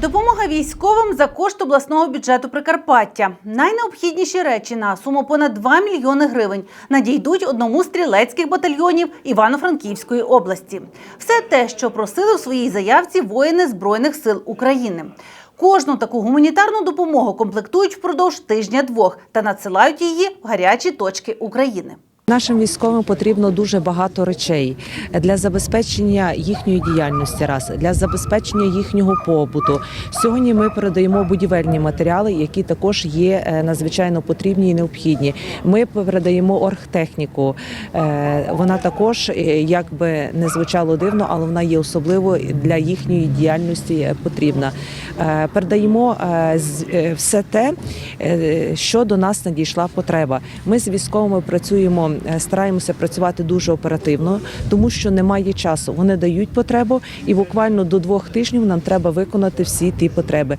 Допомога військовим за кошт обласного бюджету Прикарпаття. Найнеобхідніші речі на суму понад 2 мільйони гривень надійдуть одному з стрілецьких батальйонів Івано-Франківської області. Все те, що просили у своїй заявці воїни Збройних сил України. Кожну таку гуманітарну допомогу комплектують впродовж тижня-двох та надсилають її в гарячі точки України. Нашим військовим потрібно дуже багато речей для забезпечення їхньої діяльності, раз для забезпечення їхнього побуту. Сьогодні ми передаємо будівельні матеріали, які також є е, надзвичайно потрібні і необхідні. Ми передаємо оргтехніку. Е, Вона також, е, як би не звучало дивно, але вона є особливо для їхньої діяльності потрібна. Передаємо все те, що до нас надійшла потреба. Ми з військовими працюємо, стараємося працювати дуже оперативно, тому що немає часу. Вони дають потребу, і буквально до двох тижнів нам треба виконати всі ті потреби.